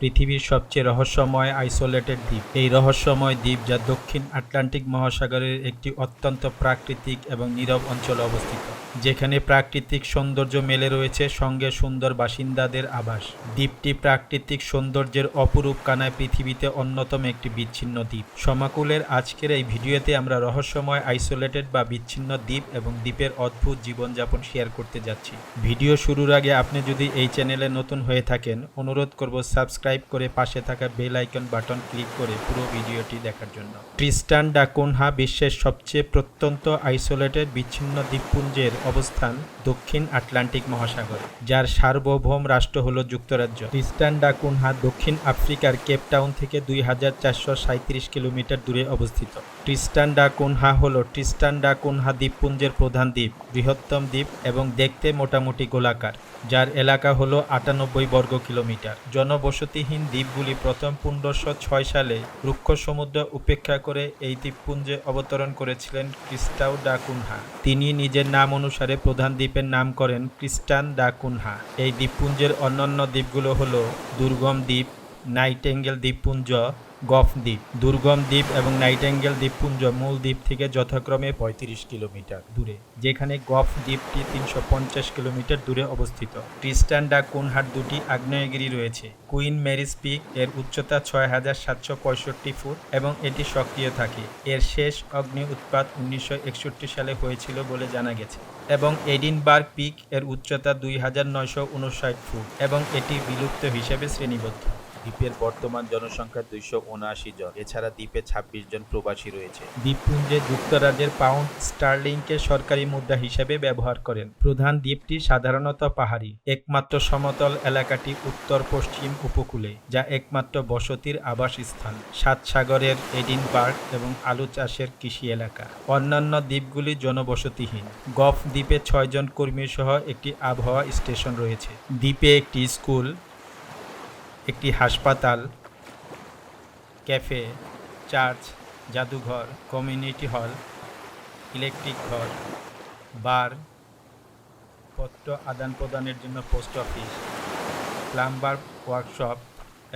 পৃথিবীর সবচেয়ে রহস্যময় আইসোলেটেড দ্বীপ। এই রহস্যময় দ্বীপ যা দক্ষিণ আটলান্টিক মহাসাগরের একটি অত্যন্ত প্রাকৃতিক এবং নীরব অঞ্চলে অবস্থিত, যেখানে প্রাকৃতিক সৌন্দর্য মেলে রয়েছে সঙ্গে সুন্দর বাসিন্দাদের আবাস। দ্বীপটি প্রাকৃতিক সৌন্দর্যের অপরূপ কানায় পৃথিবীতে অন্যতম একটি বিচ্ছিন্ন দ্বীপ। সমাকুলের আজকের এই ভিডিওতে আমরা রহস্যময় আইসোলেটেড বা বিচ্ছিন্ন দ্বীপ এবং দ্বীপের অদ্ভুত জীবনযাপন শেয়ার করতে যাচ্ছি। ভিডিও শুরুর আগে আপনি যদি এই চ্যানেলে নতুন হয়ে থাকেন, অনুরোধ করব সাবস্ক্রাইব করে পাশে থাকা বেল আইকন বাটন ক্লিক করে পুরো ভিডিওটি দেখার জন্য। ট্রিস্টান ডা কোনহা বিশ্বের সবচেয়ে প্রত্যন্ত আইসোলেটেড বিচ্ছিন্ন দ্বীপপুঞ্জের অবস্থান দক্ষিণ আটলান্টিক মহাসাগরে, যার সার্বভৌম রাষ্ট্র হল যুক্তরাজ্য। ট্রিস্টান ডা কোনহা দক্ষিণ আফ্রিকার কেপ টাউন থেকে দুই হাজার চারশো সাঁত্রিশ কিলোমিটার দূরে অবস্থিত। ট্রিস্টান ডা কোনহা হল ট্রিস্টান ডা কোনহা দ্বীপপুঞ্জের প্রধান দ্বীপ, বৃহত্তম দ্বীপ এবং দেখতে মোটামুটি গোলাকার, যার এলাকা হলো আটানব্বই বর্গ কিলোমিটার। জনবসতিহীন দ্বীপগুলি প্রথম পনেরোশো ছয় সালে রুক্ষ সমুদ্র উপেক্ষা করে এই দ্বীপপুঞ্জে অবতরণ করেছিলেন ক্রিস্টাও ডা কুনহা। তিনি নিজের নাম অনুসারে প্রধান দ্বীপের নাম করেন ক্রিস্টান ডা কুনহা। এই দ্বীপপুঞ্জের অন্যান্য দ্বীপগুলো হলো দুর্গম দ্বীপ নাইটেঙ্গেল দ্বীপপুঞ্জ গফ দ্বীপ, দুর্গম দ্বীপ এবং নাইটেঙ্গেল দ্বীপপুঞ্জ মূল দ্বীপ থেকে যথাক্রমে পঁয়ত্রিশ কিলোমিটার দূরে, যেখানে গফ দ্বীপটি তিনশো পঞ্চাশ কিলোমিটার দূরে অবস্থিত। ক্রিস্টান ডা কোনহাট দুটি আগ্নেয়গিরি রয়েছে। কুইন ম্যারিস পিক এর উচ্চতা ছয় হাজার সাতশো পঁয়ষট্টি ফুট এবং এটি সক্রিয় থাকে। এর শেষ অগ্নি উৎপাত উনিশশো একষট্টি সালে হয়েছিল বলে জানা গেছে এবং এডিনবার্গ পিক এর উচ্চতা দুই হাজার নয়শো উনষাট ফুট এবং এটি বিলুপ্ত হিসেবে শ্রেণীবদ্ধ। দ্বীপের বর্তমান জনসংখ্যা দুইশো উনআশি জন। এছাড়া দ্বীপে ছাব্বিশ জন প্রবাসী রয়েছে। দ্বীপপুঞ্জে যুক্তরাজ্যের পাউন্ড স্টার্লিংকে সরকারি মুদ্রা হিসেবে ব্যবহার করেন। প্রধান দ্বীপটি সাধারণত পাহাড়ি, একমাত্র সমতল এলাকাটি উত্তর পশ্চিম উপকূলে, যা একমাত্র বসতির আবাসস্থান সাত সাগরের এডিনবার্গ এবং আলু চাষের কৃষি এলাকা। অন্যান্য দ্বীপগুলি জনবসতিহীন। গফ দ্বীপে ছয়জন কর্মী সহ একটি আবহাওয়া স্টেশন রয়েছে। দ্বীপে একটি স্কুল একটি হাসপাতাল, ক্যাফে, চার্চ, জাদুঘর, কমিউনিটি হল, ইলেকট্রিক ঘর, বার পত্র আদান প্রদানের জন্য পোস্ট অফিস, প্লাম্বার ওয়ার্কশপ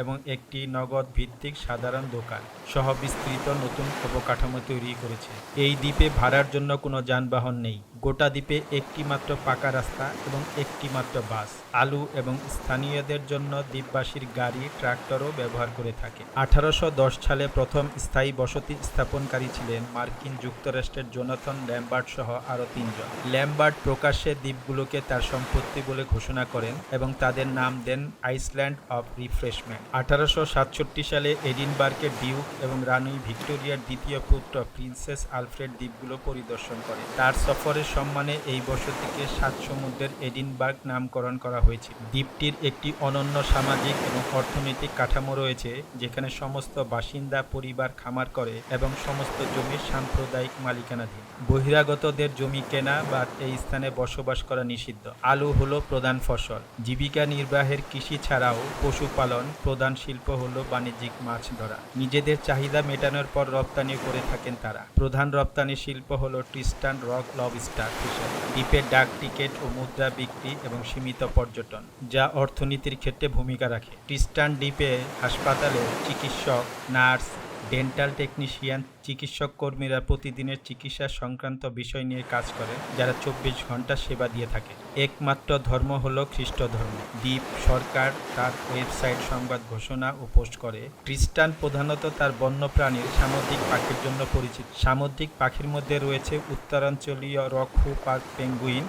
এবং একটি নগদ ভিত্তিক সাধারণ দোকান সহ বিস্তৃত নতুন অবকাঠামো তৈরি করেছে। এই দ্বীপে ভাড়ার জন্য কোনো যানবাহন নেই। গোটা দ্বীপে একটি মাত্র পাকা রাস্তা এবং একটি মাত্র বাস। আলু এবং স্থানীয়দের জন্য দ্বীপবাসীর গাড়ি, ট্রাক্টরও ব্যবহার করে থাকে। আঠারোশো দশ সালে প্রথম স্থায়ী বসতি স্থাপনকারী ছিলেন মার্কিন যুক্তরাষ্ট্রের জোনাথন ল্যাম্বার্ট সহ আরও তিনজন। ল্যাম্বার্ট প্রকাশ্যে দ্বীপগুলোকে তার সম্পত্তি বলে ঘোষণা করেন এবং তাদের নাম দেন আইসল্যান্ড অফ রিফ্রেশমেন্ট। আঠারোশো সাতষট্টি সালে এডিনবার্গের ডিউক এবং রানী ভিক্টোরিয়ার দ্বিতীয় পুত্র প্রিন্সেস আলফ্রেড দ্বীপগুলো পরিদর্শন করে। তার সফরের সম্মানে এই বসতিকে সাত সমুদ্রের এডিনবার্গ নামকরণ করা হয়েছিল। দ্বীপটির একটি অনন্য সামাজিক এবং অর্থনৈতিক কাঠামো রয়েছে, যেখানে সমস্ত বাসিন্দা পরিবার খামার করে এবং সমস্ত জমির সাম্প্রদায়িক মালিকানাধীন। বহিরাগতদের জমি কেনা বা এই স্থানে বসবাস করা নিষিদ্ধ। আলু হলো প্রধান ফসল। জীবিকা নির্বাহের কৃষি ছাড়াও পশুপালন প্রধান শিল্প হল বাণিজ্যিক মাছ ধরা। নিজেদের চাহিদা মেটানোর পর রপ্তানি করে থাকেন তারা। প্রধান রপ্তানি শিল্প হল ট্রিস্টান রক লবস্টার ফিশারি। দ্বীপের ডাক টিকিট ও মুদ্রা বিক্রি এবং সীমিত পর্যটন, যা অর্থনীতির ক্ষেত্রে ভূমিকা রাখে। ট্রিস্টান দ্বীপে হাসপাতালে চিকিৎসক, নার্স ডেন্টাল টেকনিশিয়ান চিকিৎসক কর্মীরা প্রতিদিনের চিকিৎসা সংক্রান্ত বিষয় নিয়ে কাজ করে, যারা চব্বিশ ঘণ্টা সেবা দিয়ে থাকে। একমাত্র ধর্ম হল খ্রিস্ট ধর্ম দ্বীপ সরকার তার ওয়েবসাইট সংবাদ ঘোষণা ও পোস্ট করে, খ্রিস্টান প্রধানত তার বন্যপ্রাণীর সামুদ্রিক পাখির জন্য পরিচিত। সামুদ্রিক পাখির মধ্যে রয়েছে উত্তরাঞ্চলীয় রকহু পার্ক পেঙ্গুইন,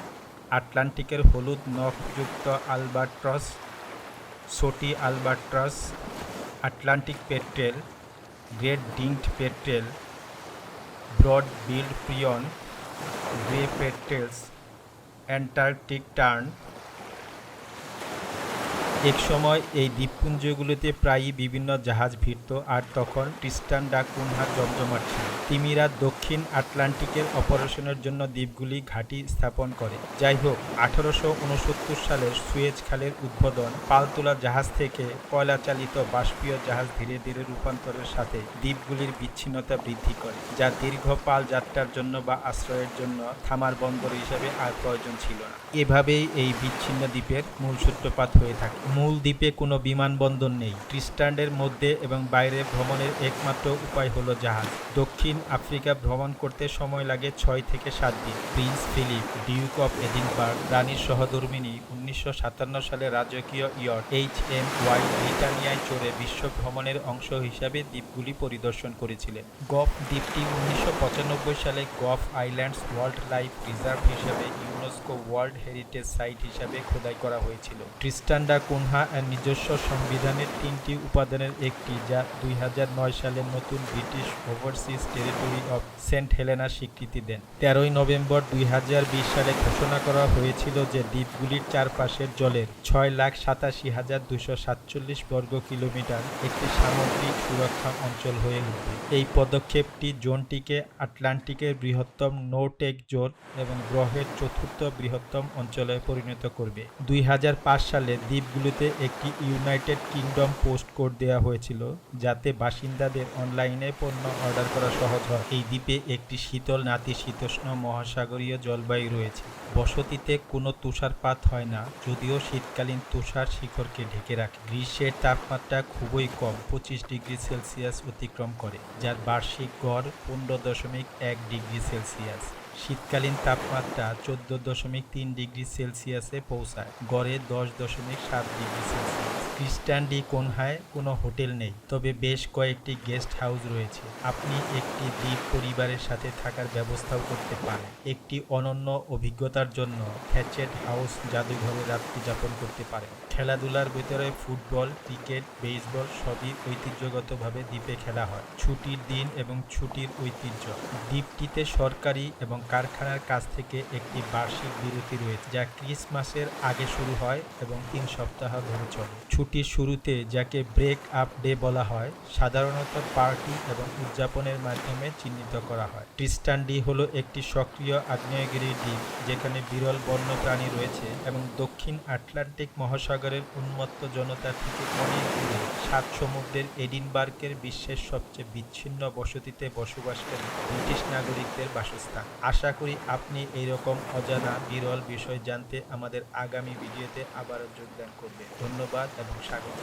আটলান্টিকের হলুদ নখযুক্ত albatross, sooty albatross, Atlantic petrel great ডিঙ্কড petrel broad billed prion grey petrels Antarctic tern এক সময় এই দ্বীপপুঞ্জগুলিতে প্রায়ই বিভিন্ন জাহাজ ভিড়ত আর তখন ট্রিস্টান ডা কুনহা জমজমাট ছিল। তিমিরা দক্ষিণ আটলান্টিকের অপারেশনের জন্য দ্বীপগুলি ঘাঁটি স্থাপন করে। যাই হোক আঠারোশো উনসত্তর সালের সুয়েজ খালের উদ্বোধন পালতোলা জাহাজ থেকে কয়লা চালিত বাষ্পীয় জাহাজ ধীরে ধীরে রূপান্তরের সাথে দ্বীপগুলির বিচ্ছিন্নতা বৃদ্ধি করে, যা দীর্ঘ পাল যাত্রার জন্য বা আশ্রয়ের জন্য থামার বন্দর হিসেবে আর প্রয়োজন ছিল না। এভাবেই এই বিচ্ছিন্ন দ্বীপের মূল সূত্রপাত হয়ে থাকে। মূল দ্বীপে কোনো বিমানবন্দর নেই। ক্রিস্টানদের মধ্যে এবং বাইরে ভ্রমণের একমাত্র উপায় হলো জাহাজ। দক্ষিণ আফ্রিকা ভ্রমণ করতে সময় লাগে ছয় থেকে সাত দিন। Prince Philip, Duke of Edinburgh, রানীর সহধর্মিনী, উনিশশো সাতান্ন সালে রাজকীয় ইয়ট এইচ এম ওয়াই, ব্রিটানিয়ায় চড়ে বিশ্ব ভ্রমণের অংশ হিসাবে দ্বীপগুলি পরিদর্শন করেছিলেন। গফ দ্বীপটি উনিশশো পঁচানব্বই সালে Gough Islands world life reserve হিসাবে ইউনেস্কো ওয়ার্ল্ড হেরিটেজ সাইট হিসাবে খোদাই করা হয়েছিল। খ্রিস্টানরা কুনহা এর নিজস্ব সংবিধানের তিনটি উপাদানের একটি, যা দুই সালে নতুন British overseas territory of Saint Helena স্বীকৃতি দেন। তেরোই নভেম্বর দুই সালে ঘোষণা করা হয়েছিল যে দ্বীপগুলির চারপাশের জলের ছয় লাখ সাতাশি হাজার দুশো সাতচল্লিশ বর্গ কিলোমিটার একটি সামুদ্রিক সুরক্ষা অঞ্চল হয়ে উঠবে। এই পদক্ষেপটি জোনটিকে আটলান্টিকের বৃহত্তম নো টেক জোন এবং গ্রহের চতুর্থ বৃহত্তম অঞ্চলে পরিণত করবে। দুই হাজার পাঁচ সালে দ্বীপগুলিতে একটি ইউনাইটেড কিংডম পোস্ট কোড দেওয়া হয়েছিল, যাতে বাসিন্দাদের অনলাইনে পণ্য অর্ডার করা সহজ হয়। এই দ্বীপে একটি শীতল নাতিশীতোষ্ণ মহাসাগরীয় জলবায়ু রয়েছে। বসতিতে কোনো তুষারপাত হয় না, যদিও শীতকালীন তুষার শিখরকে ঢেকে রাখে। গ্রীষ্মের তাপমাত্রা খুবই কম, পঁচিশ ডিগ্রি সেলসিয়াস অতিক্রম করে, যার বার্ষিক গড় পনেরো দশমিক এক ডিগ্রি সেলসিয়াস। শীতকালীন তাপমাত্রা চোদ্দ দশমিক তিন ডিগ্রি সেলসিয়াসে পৌঁছায় গড়ে দশ দশমিক সাত ডিগ্রি সেলসিয়াস। খ্রিস্টান ডি কোনহায় কোনো হোটেল নেই, তবে বেশ কয়েকটি গেস্ট হাউস রয়েছে। আপনি একটি দ্বীপ পরিবারের সাথে থাকার ব্যবস্থাও করতে পারেন। একটি অনন্য অভিজ্ঞতার জন্য হ্যাচেট হাউস জাদুঘরে রাত্রি যাপন করতে পারেন। খেলাধুলার ভিতরে ফুটবল, ক্রিকেট, বেসবল সবই ঐতিহ্যগতভাবে দ্বীপে খেলা হয়। ছুটির দিন এবং ছুটির ঐতিহ্য। দ্বীপটিতে সরকারি এবং কারখানার কাছ থেকে একটি বার্ষিক বিরতি রয়েছে, যা ক্রিসমাসের আগে শুরু হয় এবং তিন সপ্তাহ ধরে চলে। ছুটির শুরুতে যাকে ব্রেক আপ ডে বলা হয়, সাধারণত পার্টি এবং উদযাপনের মাধ্যমে চিহ্নিত করা হয়। ক্রিস্টান ডি হলো একটি সক্রিয় আগ্নেয়গিরি দ্বীপ, যেখানে বিরল বন্যপ্রাণী রয়েছে এবং দক্ষিণ আটলান্টিক মহাসাগরের উন্মত্ত জনতা থেকে অনেক দূরে সাত সমুদ্রের এডিনবার্গের বিশ্বের সবচেয়ে বিচ্ছিন্ন বসতিতে বসবাসকারী ব্রিটিশ নাগরিকদের বাসস্থান। আশা করি আপনি এইরকম অজানা বিরল বিষয় জানতে আমাদের আগামী ভিডিওতে আবারও যোগদান করবেন। ধন্যবাদ したいと思います。